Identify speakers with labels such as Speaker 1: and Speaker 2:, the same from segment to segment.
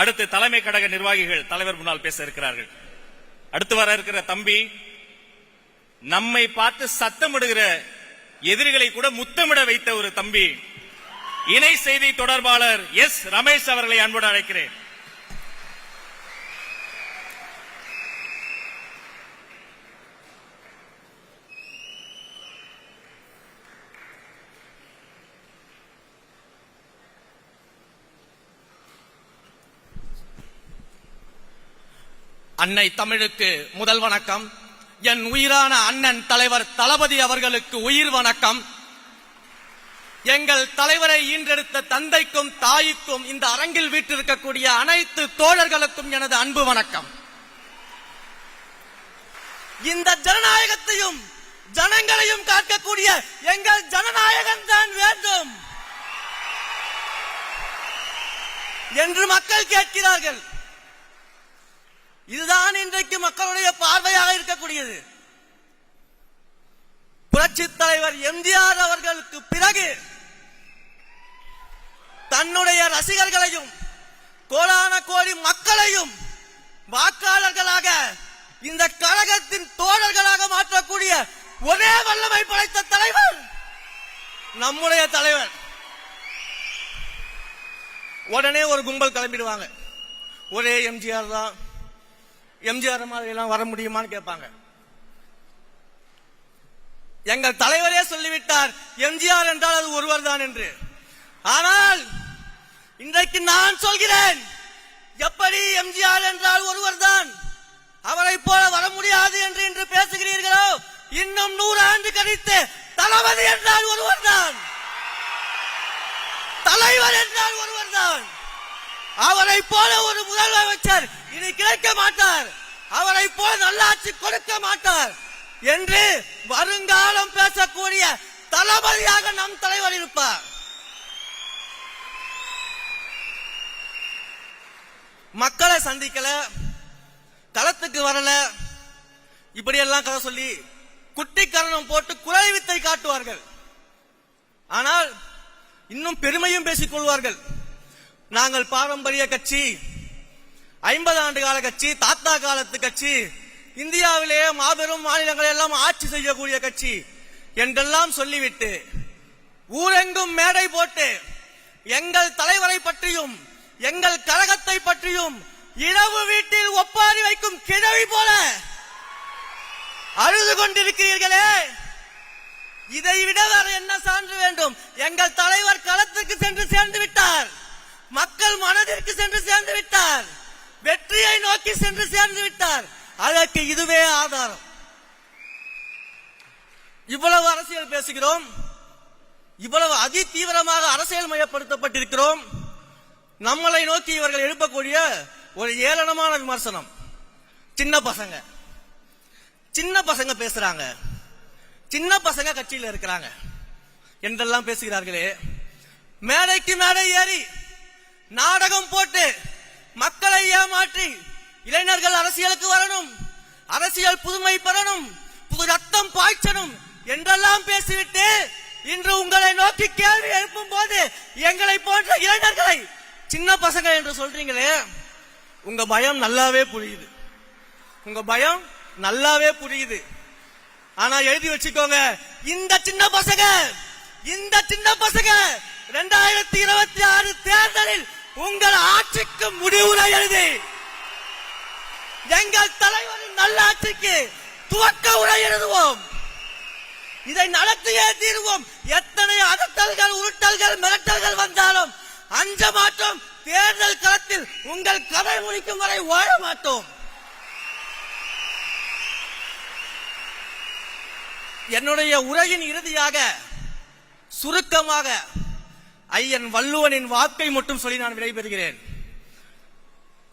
Speaker 1: அடுத்து தலைமை கழக நிர்வாகிகள் தலைவர் முன்னால் பேச இருக்கிறார்கள். அடுத்து வர இருக்கிற தம்பி நம்மை பார்த்து சத்தமிடுகிற எதிரிகளை கூட முத்தமிட வைத்த ஒரு தம்பி இணை செய்தி தொடர்பாளர் எஸ். ரமேஷ் அவர்களை அன்புடன் அழைக்கிறேன்.
Speaker 2: அன்னை தமிழுக்கு முதல் வணக்கம். என் உயிரான அண்ணன் தலைவர் தளபதி அவர்களுக்கு உயிர் வணக்கம். எங்கள் தலைவரை ஈன்றெடுத்த தந்தைக்கும் தாய்க்கும் இந்த அரங்கில் வீட்டிருக்கக்கூடிய அனைத்து தோழர்களுக்கும் எனது அன்பு வணக்கம். இந்த ஜனநாயகத்தையும் ஜனங்களையும் காக்கக்கூடிய எங்கள் ஜனநாயகம் தான் வேண்டும். என்று மக்கள் கேட்கிறார்கள். இதுதான் இன்றைக்கு மக்களுடைய பார்வையாக இருக்கக்கூடியது. புரட்சி தலைவர் எம்ஜிஆர் அவர்களுக்கு பிறகு தன்னுடைய ரசிகர்களையும் கோடான கோடி மக்களையும் வாக்காளர்களாக இந்த கழகத்தின் தோழர்களாக மாற்றக்கூடிய ஒரே வல்லமை படைத்த தலைவர் நம்முடைய தலைவர். உடனே ஒரு கும்பல் கிளம்பிடுவாங்க. ஒரே எம்ஜிஆர் தான். எம்ஜிஆர் மாதிரி எல்லாம் வர முடியுமான்னு கேட்பாங்க. எங்கள் தலைவரே சொல்லிவிட்டார் எம்ஜிஆர் என்றால் அது ஒருவர் தான் என்று. ஆனால் இன்றைக்கு நான் சொல்கிறேன் எப்படி எம்ஜிஆர் என்றால் ஒருவர் தான்? அவரை போல வர முடியாது என்று இன்று பேசுகிறீர்களோ? இன்னும் நூறு ஆண்டு கழித்து தளபதி என்றால் ஒருவர் தான். தலைவர் என்றால் ஒருவர் தான். அவரை போல ஒரு முதலமைச்சர் இனி கிடைக்க மாட்டார். அவரை போல நல்லாட்சி கொடுக்க மாட்டார். என்று வருங்காலம் பேசக்கூடிய தளபதியாக நம் தலைவர் இருப்பார். மக்களை சந்திக்கல களத்துக்கு வரல. இப்படி எல்லாம் கதை சொல்லி குட்டி கரணம் போட்டு குறை வித்தை காட்டுவார்கள். ஆனால் இன்னும் பெருமையும் பேசிக் கொள்வார்கள். நாங்கள் பாரம்பரிய கட்சி ஐம்பது ஆண்டு கால கட்சி தாத்தா காலத்து கட்சி இந்தியாவிலேயே மாபெரும் மாநிலங்களை எல்லாம் ஆட்சி செய்யக்கூடிய கட்சி என்றெல்லாம் சொல்லிவிட்டு ஊரெங்கும் மேடை போட்டு எங்கள் தலைவரை பற்றியும் எங்கள் கழகத்தை பற்றியும் இரவு வீட்டில் ஒப்பாரி வைக்கும் கிழவி போல அழுது கொண்டிருக்கிறீர்களே. இதை விட வேற என்ன சான்று வேண்டும்? எங்கள் தலைவர் களத்துக்கு சென்று சேர்ந்து நோக்கி சென்று சேர்ந்து விட்டார். அதற்கு இதுவே ஆதாரம். இவ்வளவு அரசியல் பேசுகிறோம். இவ்வளவு அதி தீவிரமாக அரசியல் மயப்படுத்தப்பட்டிருக்கிறோம். நம்மளை நோக்கி இவர்கள் எழுப்பக்கூடிய ஒரு ஏளனமான விமர்சனம். சின்ன பசங்க. சின்ன பசங்க பேசுறாங்க. சின்ன பசங்க கட்சியில் இருக்கிறாங்க. என்றெல்லாம் பேசுகிறார்களே. மேடைக்கு மேடை ஏறி நாடகம் போட்டு மக்களை ஏமாற்றி இளைஞர்கள் அரசியலுக்கு வரணும். அரசியல் புதுமை பெறணும். புது ரத்தம் பாய்ச்சணும் என்றெல்லாம் பேசிவிட்டு இன்று உங்களை நோக்கி கேள்வி எழுப்பும் போது எங்களை போன்ற இளைஞர்களை சின்ன பசங்க என்று சொல்றீங்களே உங்க பயம் நல்லாவே புரியுது. உங்க பயம் நல்லாவே புரியுது. ஆனா எழுதி வச்சுக்கோங்க இந்த சின்ன பசங்க இந்த சின்ன பசங்க ரெண்டாயிரத்தி இருபத்தி ஆறு தேர்தலில் உங்கள் ஆட்சிக்கு முடிவுரை எழுதி எங்கள் தலைவரின் நல்லாட்சிக்கு துவக்க உரை எழுதுவோம். இதை நடத்தியே தீர்வோம். எத்தனை அதட்டல்கள் உருட்டல்கள் மிரட்டல்கள் வந்தாலும் அஞ்ச மாட்டோம். தேர்தல் களத்தில் உங்கள் கதை முடிக்கும் வரை வாழ மாட்டோம். என்னுடைய உரையின் இறுதியாக சுருக்கமாக ஐயன் வள்ளுவனின் வாக்கை மட்டும் சொல்லி நான் விடைபெறுகிறேன்.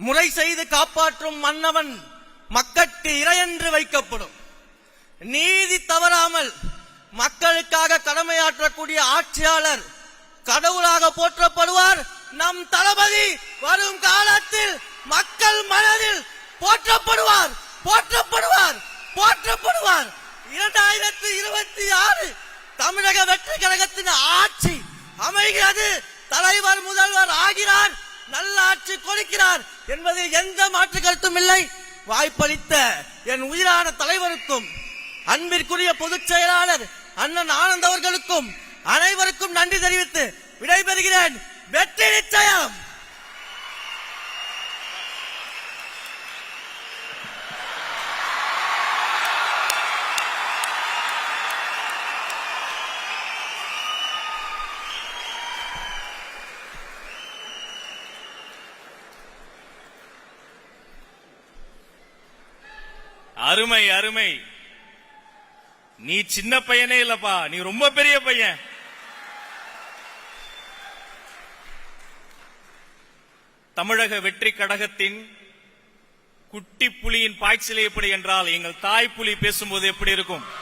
Speaker 2: முறை செய்து காப்பாற்றும் மன்னவன் மக்கட்கு இறையென்று வைக்கப்படும். நீதி தவறாமல் மக்களுக்காக கடமையாற்றக்கூடிய ஆட்சியாளர் கடவுளாக போற்றப்படுவார். நம் தளபதி வரும் காலத்தில் மக்கள் மனதில் போற்றப்படுவார். போற்றப்படுவார். போற்றப்படுவார். இரண்டாயிரத்தி இருபத்தி ஆறு தமிழக வெற்றி கழகத்தின் ஆட்சி அமைகிறது. தலைவர் முதல்வர் ஆகிறார். காட்சி கொடுக்கிறார் என்பதில் எந்த மாற்று கருத்தும் இல்லை. வாய்ப்பளித்த என் உயிரான தலைவருக்கும் அன்பிற்குரிய பொதுச் செயலாளர் அண்ணன் ஆனந்த் அவர்களுக்கும் அனைவருக்கும் நன்றி தெரிவித்து விடைபெறுகிறேன். வெற்றி நிச்சயம்!
Speaker 1: அருமை அருமை. நீ சின்ன பையனே இல்லப்பா. நீ ரொம்ப பெரிய பையன். தமிழக வெற்றி கடகத்தின் குட்டி புலியின் பாய்ச்சல் எப்படி என்றால் எங்கள் தாய் புலி பேசும்போது எப்படி இருக்கும்?